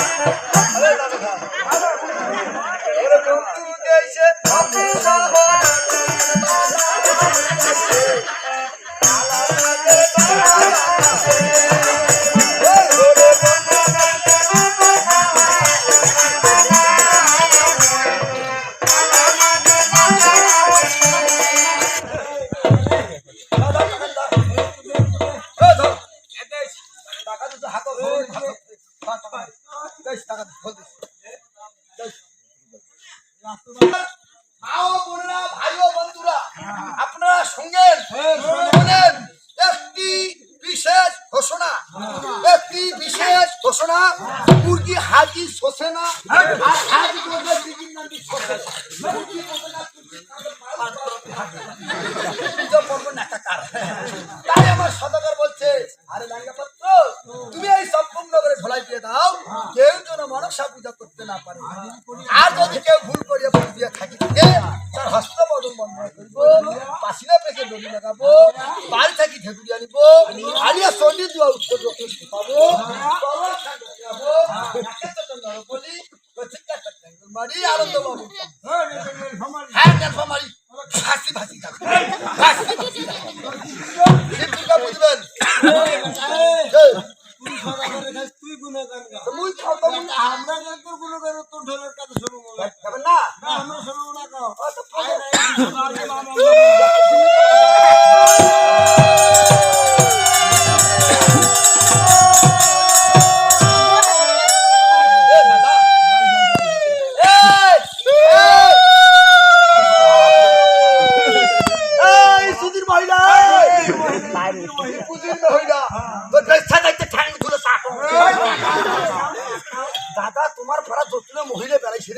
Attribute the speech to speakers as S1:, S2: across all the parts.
S1: আরে দাদা আপনারা শুনবেন শোনেন একটি বিশেষ ঘোষণা একটি বিশেষ ঘোষণা মুরগি হাজি শোষে না। আর হাজি করবে দিদির নামটি শোষে না। মুরগি শোষে না, পুজো করব না কাকার। তাই আমার সদাগর বলছে আরে লাঙ্গা পাত্র তুমি এই সম্পূর্ণ করে ঢোলাই দিয়ে দাও কেউ যেন পূজা করতে না পারে। আর যদি কেউ ভুল করিয়া ভুল দিয়ে থাকি তার হস্তবদন বন্ধ করব পাশিনা পেকে দড়ি লাগাবো বাড়ি থাকি ঢেকুরি আনিব আনিয়া সন্ডি দুয়া উত্তর রক্ষে পাবো মারি আনন্দ বাবু হ্যাঁ গল্প মারি হাসি ভাসি থাকো হাসি ভাসি থাকো বুঝবেন এই,
S2: তুই গুণগান গা
S1: মুই
S2: আমরা তোর গুণগান তোর ঢোলের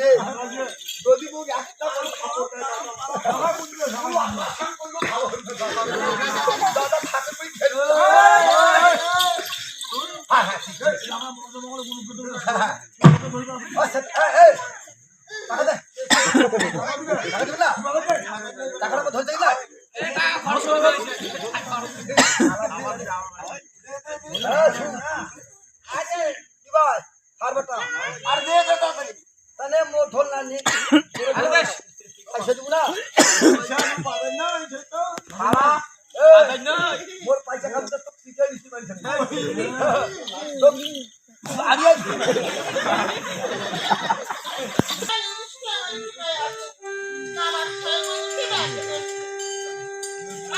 S1: রে যদি মুখ। আর দে দে তাড়াতাড়ি। তাহলে মোর ঢোল না নি। পয়সা দিব না?
S2: পাবেন না এই তো
S1: মোর পয়সা খাবি তো পিঠে দিছি বাড়ি থেকে। তো, আগে আয়।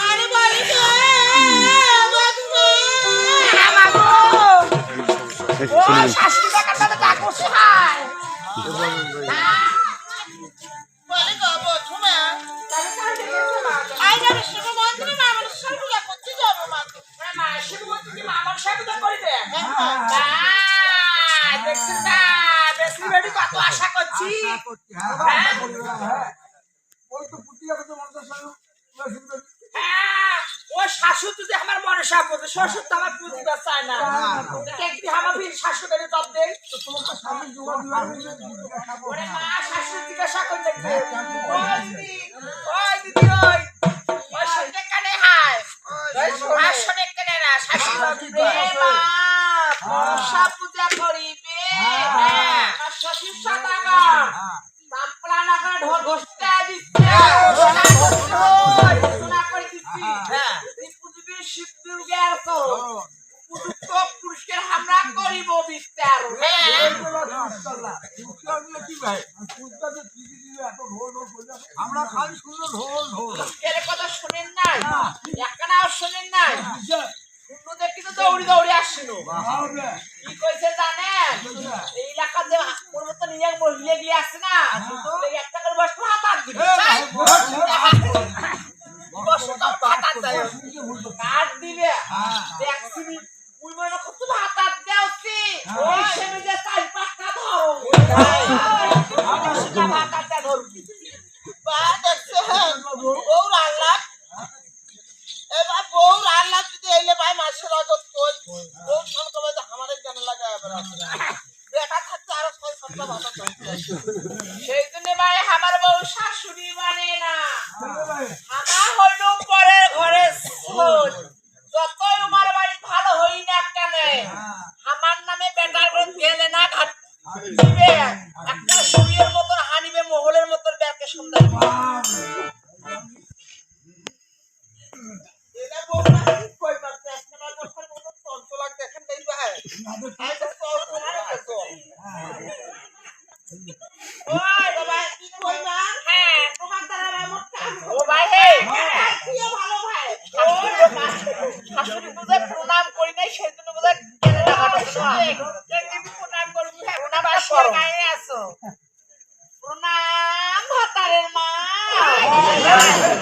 S3: আরে বাড়ি গো বাবা আমাগো ও শাশুড়ি টাকা টাকা তা করছে আশা করছি
S2: ওই তো পুটি আছে তো মন্দির সঙ্গে
S3: হ্যাঁ, ও শাশু যদি আমার মনসা পড়ে শ্বশুর তো আমার পুজিবার চায় না। একদিন আমার ফির শাশু করে তব দেই
S2: তো তোমার তো স্বামী জোগাড় দিবে
S3: ওরে মা শাশু জিজ্ঞাসা করে দেখবে ওই দিদি ওই দিদি ওই। ওই শুনতে কানে হায় আর শুনে কানে না শাশু রে মা মনসা পূজা
S2: খালি শুনলো ঢোল ঢোল।
S3: এর কথা শুনেন নাই? একখানাও শুনেন নাই? শূন্য দেখি দৌড়ি দৌড়ি আসছিল। কি কইছে জানেন? এই এলাকা যে পরিবর্তন নিয়ে মহিলা গিয়ে আসছে না একটা করে বসে হাত হাত দেয় কাট দিবে দেখছি ওই কত হাত দেওছি ওই সেমে যে চার পাঁচটা ধরো আমার সেটা হাত ধরবি বা দেখছে বউ আল্লাহ এবার বউ আল্লাহ যদি এলে ভাই মাসের অজত কই বউ সব কবে আমাদের কেন লাগা বেটা থাকতে আরও ছয় সপ্তাহ ভাষা সেই শাশুড়ি বুঝে প্রণাম করি নাই সেই জন্য বুঝে কেন টাকাটা শুনে প্রণাম করবি হ্যাঁ প্রণাম করো। গায়ে আছো। প্রণাম ভাতারের মা।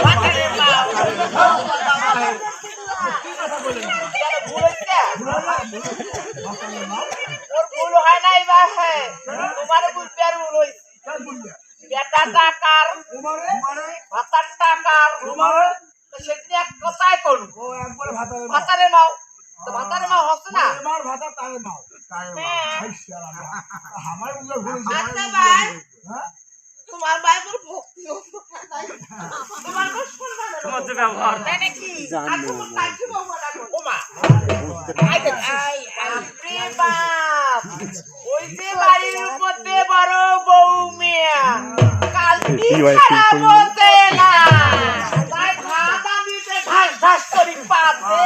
S3: ভাতারের মা। ওর ভুল হয় নাই বা হ্যাঁ। তোমার বুঝবে আর ভুল হইছে বেটা টাকার ভাতার টাকার সেদিন এক কথাই করুন।
S2: ও একবারে
S3: ভাতারে ভাতারে মাও হচ্ছে না?
S2: এবার ভাতা তারে নাও তারে নাও
S3: হ্যাঁ।
S2: আমার
S3: আচ্ছা ভাই।
S2: হ্যাঁ?
S3: তোমার বাইবেল ভক্তি তোমার তোমার যে ব্যবহার। তাই নাকি? আর তোমার তাই কি ব্যবহার করো ওমা আই আই আই বাপ। ওই যে বাড়ির মধ্যে বড় বউ মেয়া। খারাপ হতে না? তাই ভাত আমি ঘাস ঘাস করি পাতে।